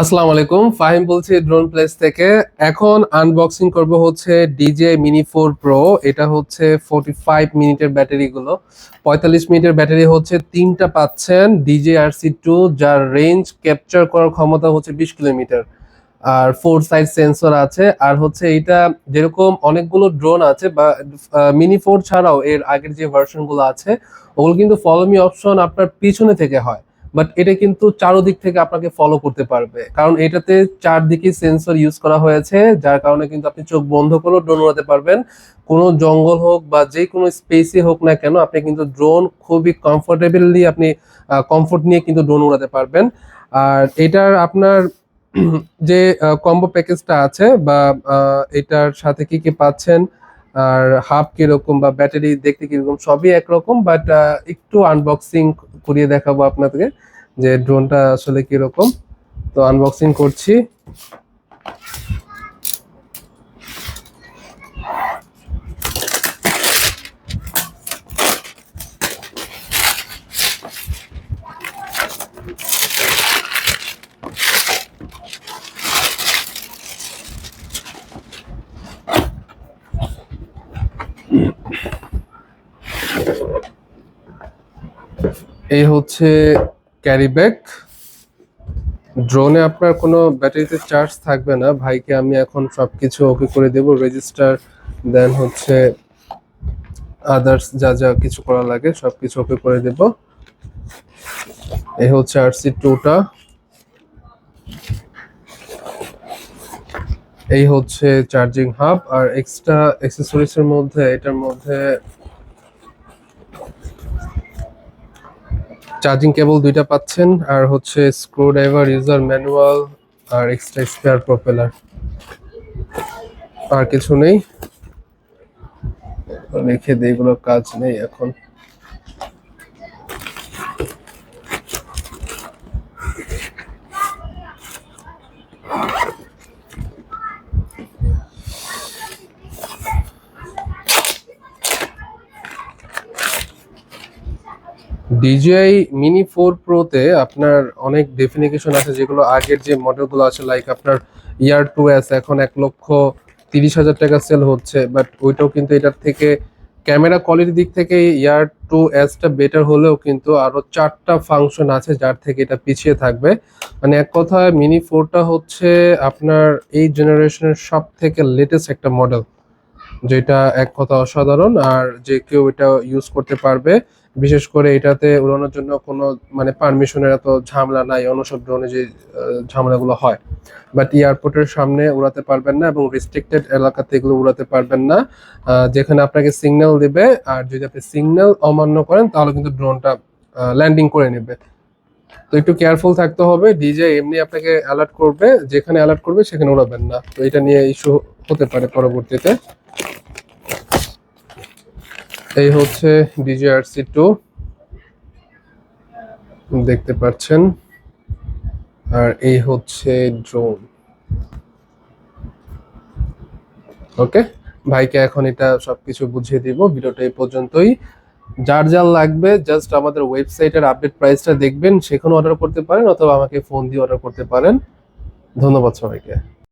আসসালামু আলাইকুম। ফাহিম বলছি ড্রোন প্লেস থেকে। এখন আনবক্সিং করব হচ্ছে ডিজে মিনি ফোর প্রো এটা হচ্ছে ফোর্টি ফাইভ মিনিটের ব্যাটারি গুলো। পঁয়তাল্লিশ মিনিটের ব্যাটারি হচ্ছে তিনটা পাচ্ছেন ডিজে আর সি টু যার রেঞ্জ ক্যাপচার করার ক্ষমতা হচ্ছে বিশ কিলোমিটার। আর ফোর সাইড সেন্সর আছে। আর হচ্ছে এটা যেরকম অনেকগুলো ড্রোন আছে বা মিনি ফোর ছাড়াও এর আগের যে ভার্সনগুলো আছে, ওগুলো কিন্তু ফলো মি অপশন আপনার পিছনে থেকে হয়। বাট এটা কিন্তু চারোদিক থেকে আপনাকে ফলো করতে পারবে। কারণ এটাতে চারদিকে সেন্সর ইউজ করা হয়েছে, যার কারণে কিন্তু আপনি চোখ বন্ধ করেও ড্রোন উড়াতে পারবেন। কোনো জঙ্গল হোক বা যে কোনো স্পেসই হোক না কেন, আপনি কিন্তু ড্রোন খুবই কমফোর্টেবলি আপনি কমফোর্ট নিয়ে কিন্তু ড্রোন উড়াতে পারবেন। আর এটার আপনার যে কম্বো প্যাকেজটা আছে বা এটার সাথে কি কি পাচ্ছেন আর হাফ কীরকম বা ব্যাটারি দেখতে কীরকম সবই একরকম বাট একটু আনবক্সিং করিয়ে দেখাবো আপনাদেরকে যে ড্রোনটা আসলে কীরকম। তো আনবক্সিং করছি। এই হচ্ছে ক্যারি ব্যাগ। ড্রোনে আপনার কোনো ব্যাটারিতে চার্জ থাকবে না। ভাইকে আমি এখন সব কিছু ওকে করে দেব। রেজিস্টার, দেন হচ্ছে আদার্স যা যা কিছু করা লাগে সব কিছু ওকে করে দেব। এই হচ্ছে আরসি টুটা। এই হচ্ছে চার্জিং হাব। আর এক্সট্রা অ্যাক্সেসরিজ এর মধ্যে, এটার মধ্যে চার্জিং কেবল দুইটা পাচ্ছেন, আর হচ্ছে স্ক্রু ড্রাইভার ইউজার ম্যানুয়াল আর এক্সট্রা স্পেয়ার প্রপেলার আর কিছু নেই। রেখে দিই এগুলো কাজ নেই এখন। DJI মিনি ফোর প্রোতে আপনার অনেক ডেফিনিকেশন আছে, যেগুলো আগের যে মডেলগুলো আছে লাইক আপনার ইয়ার টু এস এখন এক লক্ষ তিরিশ হাজার টাকা সেল হচ্ছে বাট ওইটাও কিন্তু এটার থেকে ক্যামেরা কোয়ালিটির দিক থেকে ইয়ার টু এসটা বেটার হলেও কিন্তু আরও চারটা ফাংশন আছে যার থেকে এটা পিছিয়ে থাকবে। মানে এক কথায় মিনি ফোরটা হচ্ছে আপনার এই জেনারেশনের সব থেকে লেটেস্ট একটা মডেল যেটা এক কথা অসাধারণ, আর যে কেউ এটা ইউজ করতে পারবে, বিশেষ করে এটাতে উড়ানোর জন্য কোনো মানে পারমিশনের এত ঝামেলা নাই অন্য সব ড্রোনে যে ঝামেলাগুলো হয়। বাট এয়ারপোর্টের সামনে উড়াতে পারবেন না এবং রেস্ট্রিক্টেড এলাকাতে এগুলো উড়াতে পারবেন না। যেখানে আপনাকে সিগন্যাল দিবে, আর যদি আপনি সিগন্যাল অমান্য করেন, তাহলে কিন্তু ড্রোনটা ল্যান্ডিং করে নেবে। তো একটু কেয়ারফুল থাকতে হবে। ডিজে এমনি আপনাকে অ্যালার্ট করবে, যেখানে অ্যালার্ট করবে সেখানে উড়াবেন না। তো এটা নিয়ে ইস্যু হতে পারে পরবর্তীতে। এই হচ্ছে ডিজিআরসি টু দেখতে পাচ্ছেন। আর এই হচ্ছে ড্রোন ওকে ভাইকে এখন এটা সবকিছু বুঝিয়ে দিব। ভিডিওটা এই পর্যন্তই। যার যার লাগবে জাস্ট আমাদের ওয়েবসাইটের আপডেট প্রাইসটা দেখবেন সেখানে অর্ডার করতে পারেন অথবা আমাকে ফোন দিয়ে অর্ডার করতে পারেন। ধন্যবাদ সবাইকে।